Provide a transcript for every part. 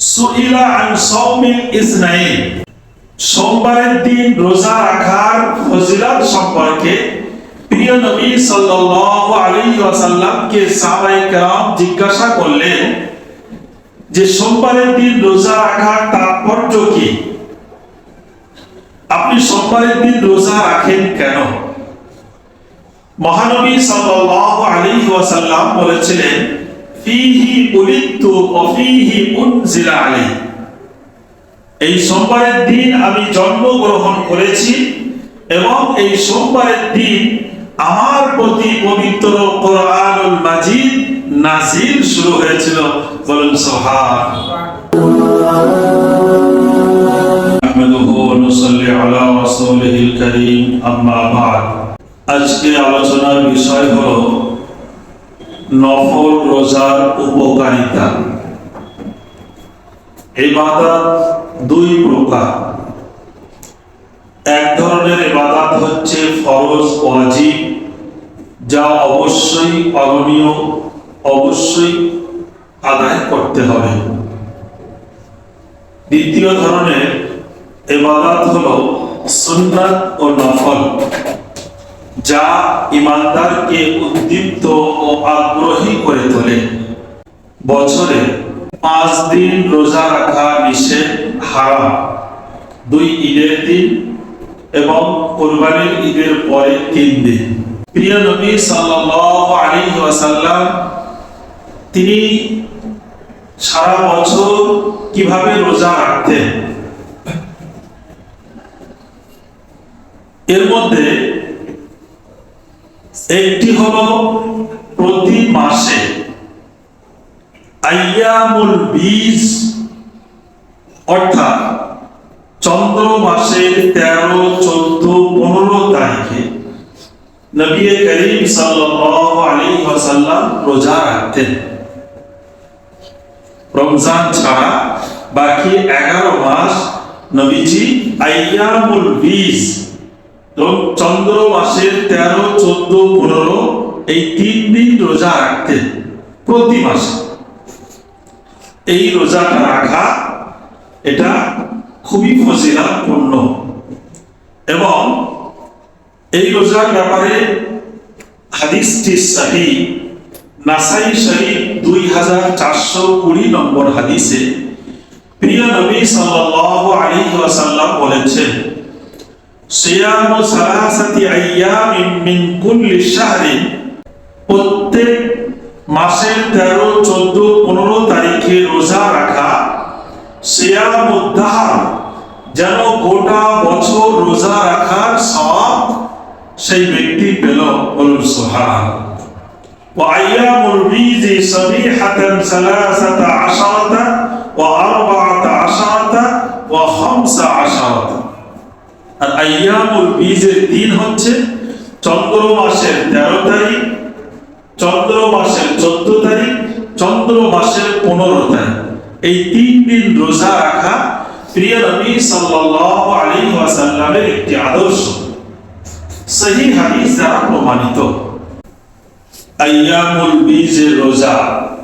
সুইলা আন সাওমিল ইসনাইন। সোমবারের দিন রোজা রাখার ফজিলত সম্পর্কে প্রিয় নবী সাল্লাল্লাহু আলাইহি ওয়াসাল্লামকে সাহাবায়ে কেরাম জিজ্ঞাসা করলেন যে সোমবারের দিন রোজা রাখার তাৎপর্য কি? আপনি সোমবারের দিন রোজা রাখেন কেন? মহানবী সাল্লাল্লাহু আলাইহি ওয়াসাল্লাম বলেছিলেন এই সোমবারের দিন আমি জন্মগ্রহণ করেছি এবং এই সোমবারের দিন আমার প্রতি পবিত্র কোরআনুল মাজিদ নাজিল শুরু হয়েছিল। বলুন আজকে আলোচনার বিষয় হলো নফল রোজার উপকারিতা। ইবাদত দুই প্রকার। এক ধরনের ইবাদত হচ্ছে ফরজ ওয়াজিব, যা অবশ্যই পালনীয়, অবশ্যই আদায় করতে হবে। দ্বিতীয় ধরনের ইবাদত হলো সুন্নাত ও নফল। যা ইমানদারকে উদ্দীপ্ত ও আগ্রহী করে তোলে। বছরে পাঁচ দিন রোজা রাখা নিষেধ হারাম। দুই ঈদের দিন এবং কোরবানির ঈদের পরে তিন দিন। প্রিয় নবী ওয়াসাল্লাম, তিনি সারা বছর কীভাবে রোজা রাখতেন? এর মধ্যে একটি হলো প্রতি মাসে আইয়ামুল বীজ, অর্থাৎ চন্দ্র মাসের তেরো, চোদ্দ, পনেরো তারিখে নবী করিম আলাইহি রোজা রাখতেন। রমজান ছাড়া বাকি এগারো মাস নবীজি আইয়ামুল বীজ এবং চন্দ্র মাসের তেরো, চোদ্দ, পনেরো, এই তিন দিন রোজা রাখতেন প্রতি মাসে। এই রোজাটা রাখা, এটা খুবই ফজিলাতপূর্ণ। এবং এই রোজার ব্যাপারে হাদিসটি সাহি, নাসাই শরীফ দুই হাজার চারশো কুড়ি নম্বর হাদিসে প্রিয় নবী সাল্লাল্লাহু আলাইহি ওয়াসাল্লাম বলেছেন সিয়ামু সালাসাতি আইয়ামিন মিন কুল্লি শাহরিন প্রত্যেক মাসের 13 14 15 তারিখে রোজা রাখা সিয়ামু দাহর। যেন গোটা বছর রোজা রাখার সব সেই ব্যক্তি পেল। বলুন সুবহান ওয়া আইয়ামুল বিজি সাবিহাতান সালাসাতা আশারাতা ওয়া আরবাআতা আশারাতা ওয়া খামসা আশারাতা। আর আইয়ামুল বীজের দিন হচ্ছে চন্দ্র মাসের তেরো তারিখ, চন্দ্র মাসের চোদ্দ তারিখ, চন্দ্র মাসের পনেরো তারিখ। এই তিন দিন রোজা রাখা প্রিয় নবী সাল্লাল্লাহু আলাইহি ওয়াসাল্লামের একটি আদর্শ। সহি হাদিস দ্বারা প্রমাণিত। আইয়ামুল বীজের রোজা,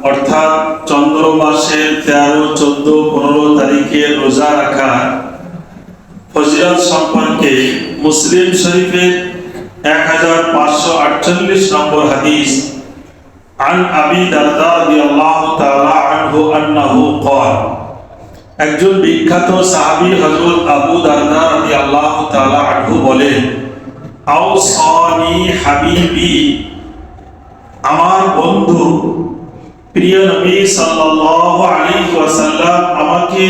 অর্থাৎ চন্দ্র মাসের তেরো, চোদ্দ, পনেরো তারিখে রোজা রাখা ফজিলত সম্পর্কে মুসলিম শরীফের এক হাজার পাঁচশো আটচল্লিশ নম্বর হাদিস عن أبي درداء رضي الله تعالى عنه أنه قال একজন বিখ্যাত সাহাবী হযরত আবু দারদা রাদিয়াল্লাহু তাআলা আনহু বলেন আওসানি হাবিবি আমার বন্ধু প্রিয় নবী সাল্লাল্লাহু আলাইহি ওয়াসাল্লাম আমাকে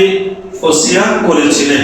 ওসিয়াত করেছিলেন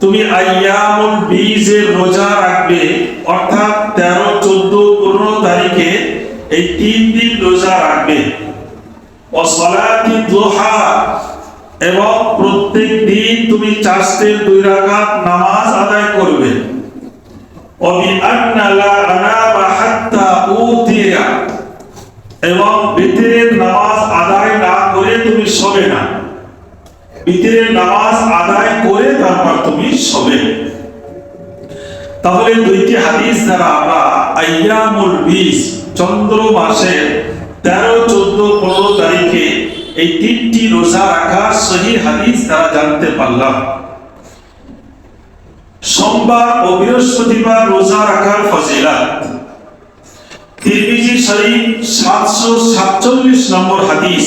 তুমি আইয়ামুল বীজের রোজা রাখবে, অর্থাৎ 13 14 15 তারিখে এই তিন দিন রোজা রাখবে। এবং প্রত্যেক দিন তুমি চাষতের দুই রাকাত নামাজ আদায় করবে। এবং বিতরের নামাজ আদায় না করে তুমি শোবে না। বিতরের নামাজ আদায় করে তারপর তুমি শোবে তাহলে দুইটি হাদিস দ্বারা আমরা আইয়ামুল বিশ চন্দ্র মাসের তেরো, চোদ্দ, পনেরো তারিখে এই তিনটি রোজা রাখা সহি হাদিস দ্বারা জানতে পারলাম। সোমবার ও বৃহস্পতিবার রোজা রাখার ফজিলাত। তিরমিজি শরীফ সাতশো সাতচল্লিশ নম্বর হাদিস।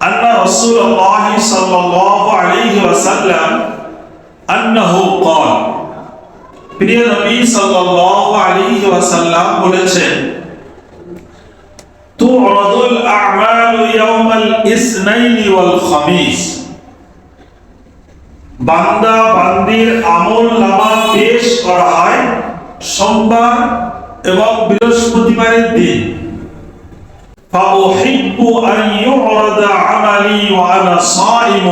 আন্না রাসূলুল্লাহ সাল্লাল্লাহু আলাইহি ওয়াসাল্লাম আন্নাহু قال প্রিয় নবী সাল্লাল্লাহু আলাইহি ওয়াসাল্লাম বলেছেন তু'রাদুল আ'মালু ইয়াওমাল ইসনাইন ওয়াল খামিস বান্দা বান্দির আমল নামা পেশ করা হয় সোমবার এবং বৃহস্পতিবারের দিন فأحب أن يعرض عملي وأنا صائم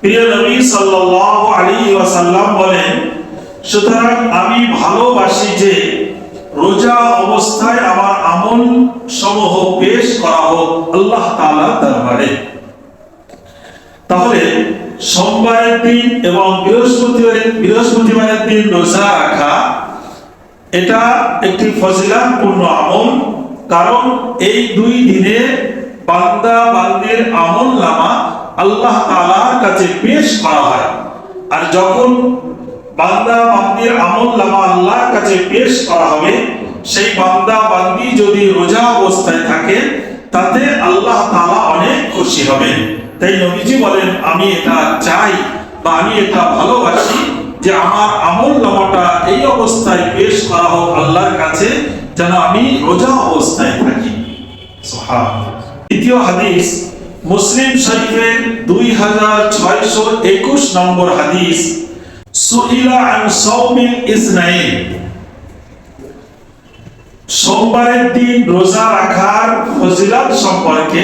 প্রিয় নবী সাল্লাল্লাহু আলাইহি ওয়াসাল্লাম বলেন সুতরাং আমি ভালোবাসি যে রোজা অবস্থায় আমার আমল সমূহ পেশ করা হোক আল্লাহ তাআলা দরবারে তাহলে সোমবারের দিন এবং বৃহস্পতিবারের বৃহস্পতিবারের দিন রোজা রাখা এটা একটি ফজিলাতপূর্ণ আমল কারণ এই দুই দিনে বান্দা, বান্দির আমল নামা আল্লাহ তাআলার কাছে পেশ করা হয়। আর যখন বান্দা, বান্দির আমল নামা আল্লাহর কাছে পেশ করা হবে, সেই বান্দা, বান্দি যদি রোজা অবস্থায় থাকে, তাতে আল্লাহ তাআলা অনেক খুশি হবেন। তাই নবীজি বলেন, আমি এটা চাই বা আমি এটা ভালোবাসি। যে আমার আমল নামাটা এই অবস্থায় পেশ করা হোক আল্লাহর কাছে, যেন আমি রোজা অবস্থায় থাকি। দ্বিতীয় হাদিস, মুসলিম শরীফের দুই হাজার ছয়শো একুশ নম্বর হাদিস, সুইলা আন ইসনাইন। সোমবারের দিন রোজা রাখার সম্পর্কে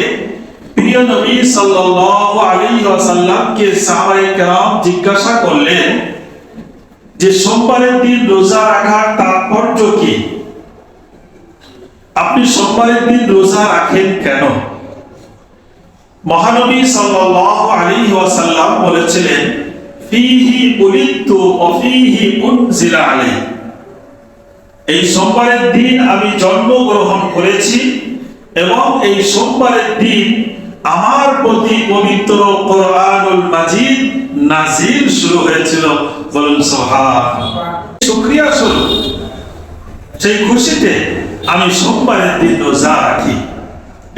প্রিয় নবী সাল্লাল্লাহু আলাইহি ওয়াসাল্লামকে সাহাবায়ে কেরাম জিজ্ঞাসা করলেন যে সোমবারের দিন রোজা রাখার তাৎপর্য কি? আপনি সোমবারের দিন রোজা রাখেন কেন? মহানবী সাল্লাল্লাহু আলাইহি ওয়াসাল্লাম বলেছিলেন এই সোমবারের দিন আমি জন্মগ্রহণ করেছি এবং এই সোমবারের দিন আমার প্রতি পবিত্র কোরআনুল শুরু হয়েছিল। বলুন, সুবহান। শুকরিয়া স্বরূপ সেই খুশিতে আমি সোমবারের দিন রোজা রাখি।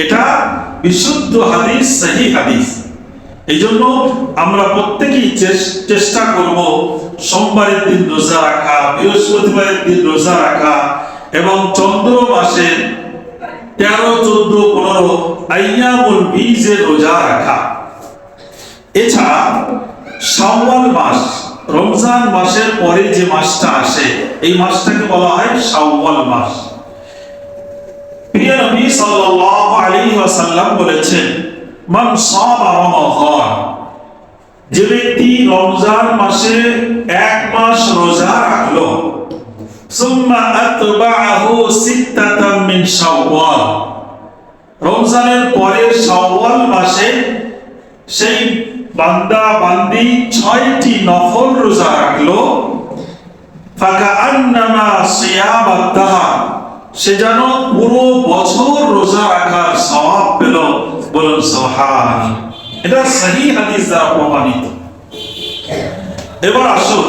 এটা বিশুদ্ধ হাদিস, সহি হাদিস। এই জন্য আমরা প্রত্যেকেই চেষ্টা করব সোমবারের দিন রোজা রাখা, বৃহস্পতিবারের দিন রোজা রাখা এবং চন্দ্র মাসের তেরো, চোদ্দ, পনেরো আইয়ামুল বীজে রোজা রাখা। এছাড়া শাওয়াল মাস রমজান মাসের পরে যে মাসটা আসে, এই মাসটাকে বলা হয় শাওয়াল মাস। প্রিয় নবী সাল্লাল্লাহু আলাইহি ওয়াসাল্লাম বলেছেন, মান সামা রমাদান যে ব্যক্তি রমজান মাসে এক মাস রোজা রাখল, সুম্মা আতবাআহু সিত্তাতাম মিন শাওয়াল। রমজানের পরে শাওয়াল মাসে সেই বান্দা বান্দি ছয়টি নফল রোজা রাখল। সে যেন পুরো বছর রোজা রাখার সওয়াব পেল। বলুন সুবহান এটা সহি হাদিস দ্বারা প্রমাণিত। এবার আসুন,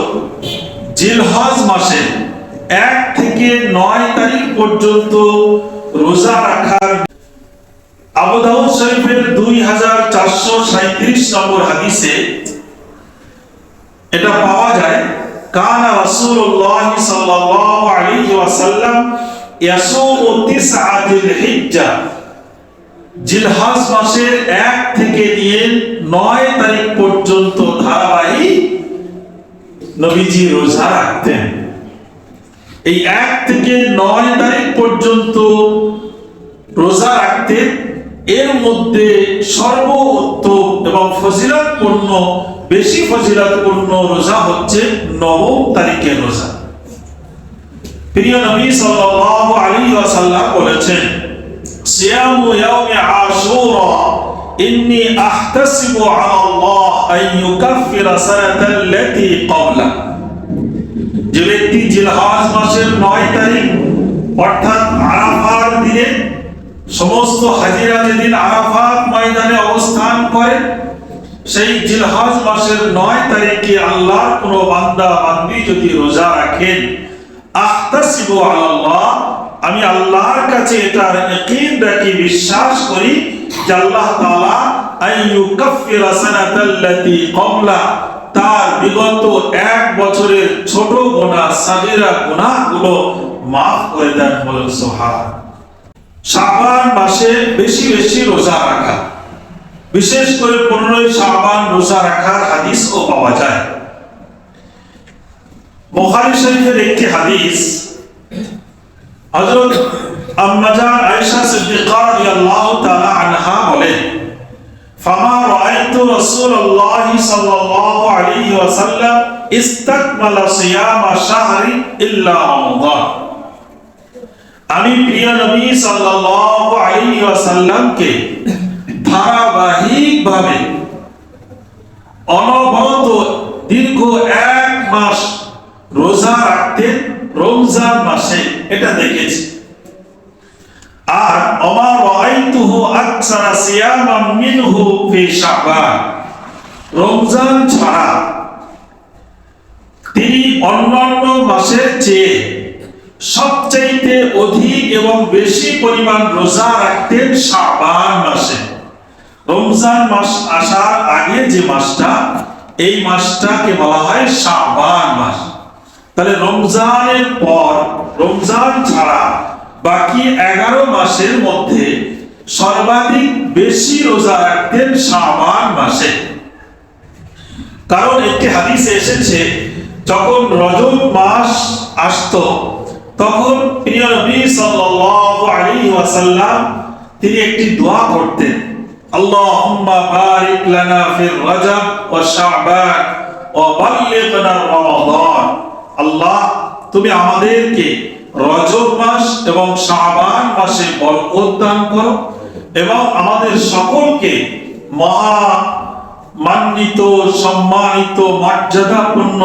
জিলহজ মাসে এক থেকে নয় তারিখ পর্যন্ত রোজা রাখার আবু দাউদ শরীফের দুই হাজার চারশো সাঁত্রিশ নম্বর হাদিসে এটা পাওয়া যায়, কানা রাসূলুল্লাহ সাল্লাল্লাহু আলাইহি ওয়াসাল্লাম ইয়াসুমু তিসআতিল হিজ্জা জিলহজ মাসের এক থেকে নিয়ে নয় তারিখ পর্যন্ত ধারাবাহিক নবীজি রোজা রাখতেন। এই এক থেকে নয় তারিখ পর্যন্ত রোজা রাখতেন। এর মধ্যে সর্বোত্তম এবং ফজিলাতপূর্ণ, বেশি ফজিলাতপূর্ণ রোজা হচ্ছে নবম তারিখের রোজা। প্রিয় নবী সাল্লাল্লাহু আলাইহি ওয়াসাল্লাম বলেছেন, সিয়ামু ইয়াউমি আশুরা, ইন্নী আহতাসিবু আলা আল্লাহ আন ইউকাফিরা সানাতাল্লাতী ক্বাবলা। যে ব্যক্তি জিলহজ মাসের নয় তারিখ, অর্থাৎ আরাফার দিনে সমস্ত হাজিরা যেদিন আরাফাত ময়দানে অবস্থান করে, সেই জিলহজ মাসের নয় তারিখে আল্লাহর কোন বান্দা বান্দি যদি রোজা রাখেন, আহতাসিবু আলাল্লাহ, আমি আল্লাহর কাছে এটার ইয়াকিন রাখি, বিশ্বাস করি যে আল্লাহ তাআলা আইয়ুকাফিরা সানাতাল্লাতী ক্বাবলা, তার বিগত এক বছরের ছোট গোনা সাগিরা গুনাহগুলো মাফ করে দেন বলেন সুবহান শাবান মাসে বেশি বেশি রোজা রাখা। বিশেষ করে পনেরোই শাবান রোজা রাখার হাদিসও পাওয়া যায়। বুখারী শরীফের একটি হাদিস, হযরত আম্মাজান আয়েশা সিদ্দিকা রাদিয়াল্লাহু তাআলা আনহা বলেন, ফামা রাআইতু রাসূলুল্লাহ সাল্লাল্লাহু আলাইহি ওয়াসাল্লাম ইস্তাকমালা সিয়ামা শাহরি ইল্লা রমাদান আমি প্রিয় নবী সাল্লাল্লাহু আলাইহি ওয়াসাল্লামকে ধারাবাহিকভাবে অনবরত দীর্ঘ এক মাস রোজা রাখতেন রমজান মাসে এটা দেখেছি। আর অমা রাআইতুহু আকসারা সিয়ামাম মিনহু ফি শাবান। রমজান ছাড়া তিনি অন্যান্য মাসের চেয়ে সবচাইতে অধিক এবং বেশি পরিমাণ রোজা রাখতেন শাবান মাসে। রমজান মাস আসার আগে যে মাসটা, এই মাসটাকে বলা হয় শাবান মাস। তাহলে রমজানের পর, রমজান ছাড়া বাকি এগারো মাসের মধ্যে সর্বাধিক বেশি রোজা রাখতেন শাবান মাসে। কারণ একটি হাদিসে এসেছে, যখন রজব মাস আসতো তখন প্রিয় নবী সাল্লাল্লাহু আলাইহি ওয়াসাল্লাম, তিনি একটি দোয়া করতেন, আল্লাহুম্মা বারিক লানা ফির রজব ওয়া শাবান ওয়া বাল্লিগনা রমাদান। আল্লাহ, তুমি আমাদেরকে রজব মাস এবং শাবান মাসে বরকত দান করো এবং আমাদের সকলকে মহা মান্বিত, সম্মানিত, মর্যাদাপূর্ণ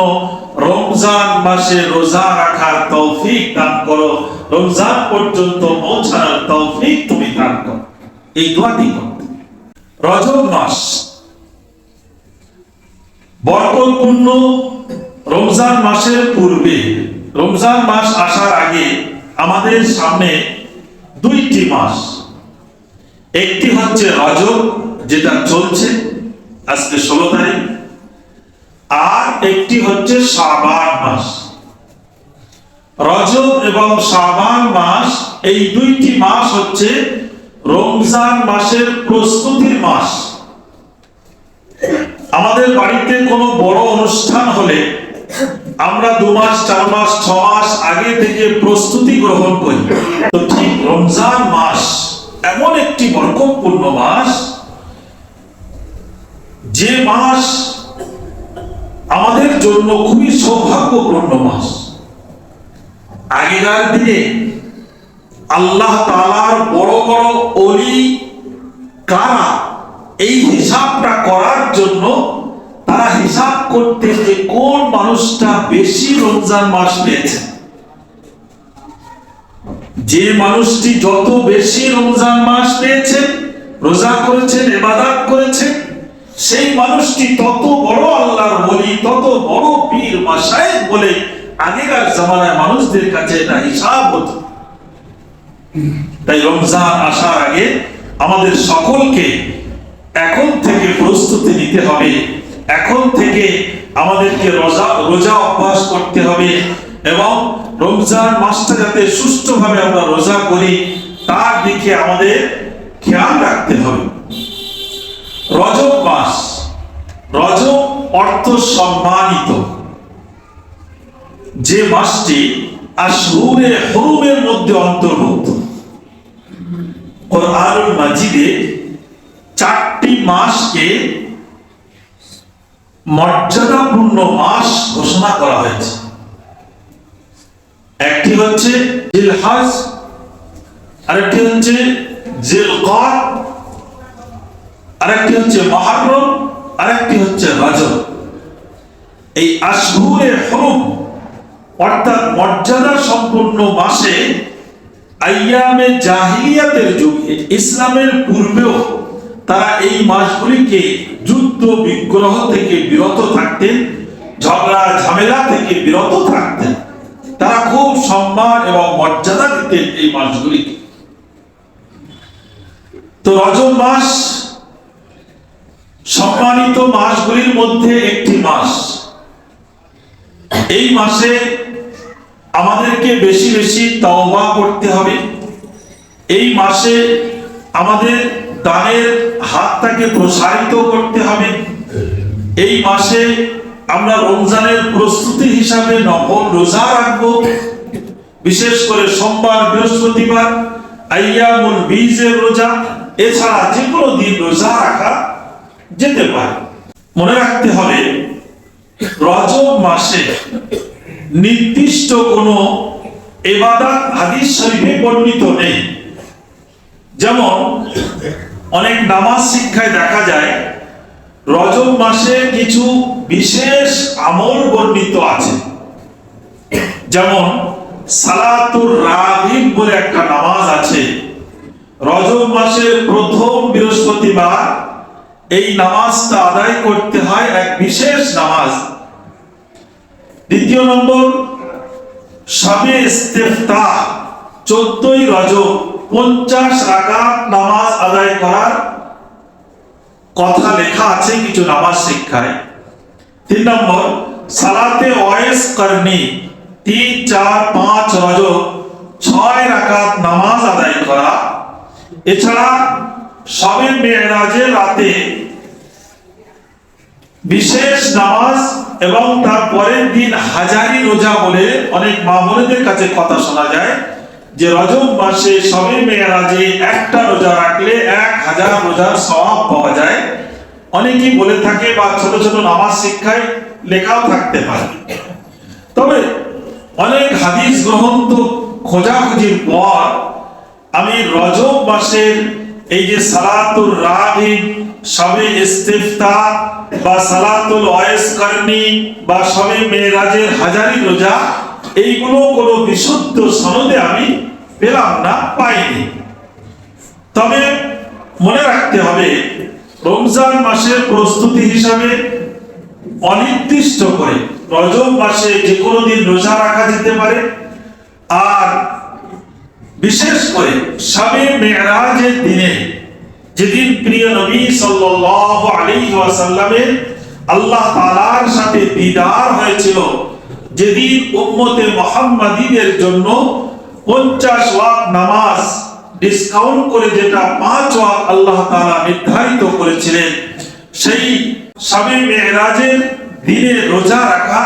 রমজান মাসে রোজা রাখার তৌফিক দান করো। রমজান পর্যন্ত পৌঁছানোর তৌফিক তুমি দান করো। এই দোয়াটি করতে রজব মাস। বরকতপূর্ণ রমজান মাসের পূর্বে, রমজান মাস আসার আগে আমাদের সামনে দুইটি মাস। একটি হচ্ছে রজব, যেটা চলছে আজকে ষোলো তারিখ। একটি হচ্ছে শাবান মাস। রজব এবং শাবান মাস, এই দুইটি মাস হচ্ছে রমজান মাসের প্রস্তুতির মাস। আমাদের বাড়িতে কোনো বড় অনুষ্ঠান হলে আমরা দু মাস, চার মাস, ছ মাস আগে থেকে প্রস্তুতি গ্রহণ করি। তো ঠিক রমজান মাস এমন একটি বরকতপূর্ণ মাস, যে মাস আমাদের জন্য খুবই সৌভাগ্যপূর্ণ মাস। আগেকার দিনে আল্লাহ তালার বড় বড় অলি কারা এই হিসাবটা করার জন্য তারা হিসাব করতে যে কোন মানুষটা বেশি রমজান মাস পেয়েছে। যে মানুষটি যত বেশি রমজান মাস পেয়েছে, রোজা করেছেন এবাদাত করেছেন সেই মানুষটি তত বড় আল্লাহর বলি, তত বড় পীর মাসায়েক বলে আগেকার জামানায় মানুষদের কাছে এটা হিসাব হতো। তাই রমজান আসার আগে আমাদের সকলকে এখন থেকে প্রস্তুতি নিতে হবে। এখন থেকে আমাদেরকে রোজা রোজা অভ্যাস করতে হবে এবং রমজান মাসটা যাতে সুষ্ঠুভাবে আমরা রোজা করি, তার দিকে আমাদের খেয়াল রাখতে হবে। রজব মাস রজব অর্থ সম্মানিত। যে মাসটি আশহুরে হরুমের মধ্যে অন্তর্ভুক্ত। কোরআনুল মাজিদে চারটি মাসকে মর্যাদাপূর্ণ মাস ঘোষণা করা হয়েছে। একটি হচ্ছে জিলহাজ, আরেকটি হচ্ছে জিলকদ আরেকটি হচ্ছে মহারম, আরেকটি হচ্ছে রজব। এই অর্থাৎ মর্যাদা মাসে আইয়ামে জাহিলিয়াতের যুগে, ইসলামের পূর্বেও তারা এই মাসগুলিকে যুদ্ধ বিগ্রহ থেকে বিরত থাকতেন, ঝগড়া, ঝামেলা থেকে বিরত থাকতেন। তারা খুব সম্মান এবং মর্যাদা দিতেন এই মাসগুলিকে। তো রজব মাস সম্মানিত মাসগুলির মধ্যে একটি মাস। এই মাসে আমাদেরকে বেশি বেশি তওবা করতে হবে। এই মাসে আমাদের দানের হাতটাকে প্রসারিত করতে হবে। এই মাসে আমরা রমজানের প্রস্তুতি হিসাবে নফল রোজা রাখব। বিশেষ করে সোমবার, বৃহস্পতিবার, আইয়ামুল বীজের রোজা। এছাড়া যে কোনো দিন রোজা রাখা যেতে পারে। মনে রাখতে হবে, রজব মাসে নির্দিষ্ট কোনো এবাদাত হাদিস শরীফে বর্ণিত নেই। যেমন, অনেক নামাজ শিক্ষায় দেখা যায়, রজব মাসে কিছু বিশেষ আমল বর্ণিত আছে। যেমন, সালাতুর রাগিব বলে একটা নামাজ আছে। রজব মাসের প্রথম বৃহস্পতিবার এই নামাজটা আদায় করতে হয় এক বিশেষ নামাজ। দ্বিতীয় নম্বর সবে ইস্তেফতা, চোদ্দই রজব, পঞ্চাশ রাকাত নামাজ আদায় করার কথা লেখা আছে কিছু নামাজ শিক্ষায়। তিন নম্বর, সালাতে ওয়েস করনি, তিন, চার, পাঁচ রজব, ছয় রাকাত নামাজ আদায় করা। এছাড়া সবে মেয়েরাজের রাতে বিশেষ নামাজ এবং তার পরের দিন হাজারি রোজা বলে অনেক মামুনেদের কাছে কথা শোনা যায় যে রজব মাসে সবে মেয়েরাজে একটা রোজা রাখলে এক হাজার রোজার সওয়াব পাওয়া যায়। অনেকেই বলে থাকে বা ছোট ছোট নামাজ শিক্ষায় লেখাও থাকতে পারে। তবে অনেক হাদিস গ্রন্থ খোঁজাখুঁজির পর আমি রজব মাসের এই যে সালাতুর রাগিব সবে ইস্তিফতা বা সালাতুল ওয়াইস বা সবে মেরাজের হাজারি রোজা, এইগুলো কোনো বিশুদ্ধ সনদে আমি পেলাম না, পাইনি। তবে মনে রাখতে হবে, রমজান মাসের প্রস্তুতি হিসাবে অনির্দিষ্ট করে, রজব মাসে যে কোনো দিন রোজা রাখা যেতে পারে, আর বিশেষ করে সবে মেরাজের দিনে, যেদিন প্রিয় নবী সাল্লাল্লাহু আলাইহি ওয়াসাল্লামের আল্লাহ তাআলার সাথে দিদার হয়েছিল, যেদিন উম্মতে মুহাম্মাদীদের জন্য 50 ওয়াক্ত নামাজ ডিসকাউন্ট করে যেটা পাঁচ ওয়াক্ত আল্লাহ তাআলা নির্ধারিত করেছিলেন, সেই সবে মেরাজের দিনে রোজা রাখা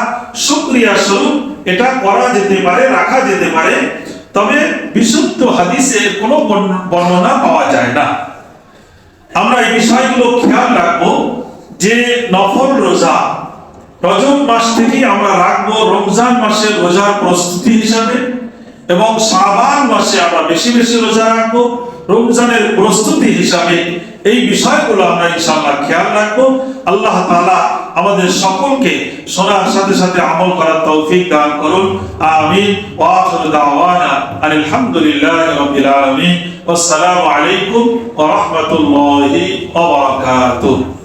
শুকরিয়া স্বরূপ এটা করা যেতে পারে, রাখা যেতে পারে। তবে বিশুদ্ধ হাদিসের কোনো বর্ণনা পাওয়া যায় না। আমরা এই বিষয়গুলো খেয়াল রাখব যে নফল রোজা, রজব মাস থেকেই আমরা রাখব রমজান মাসের রোজার প্রস্তুতি হিসাবে এবং শাবান মাসে আমরা বেশি বেশি রোজা রাখব, রমজানের প্রস্তুতি হিসাবে। এই বিষয়গুলো আমরা ইনশাআল্লাহ খেয়াল রাখব। আল্লাহ তাআলা আমাদের সকলকে শোনার সাথে সাথে আমল করার তৌফিক দান করুন। আমিন। ওয়া আখিরু দাওয়ানা আলহামদুলিল্লাহি রাব্বিল আলামিন। ওয়াসসালামু আলাইকুম ওয়া রাহমাতুল্লাহি ওয়া বারাকাতুহু।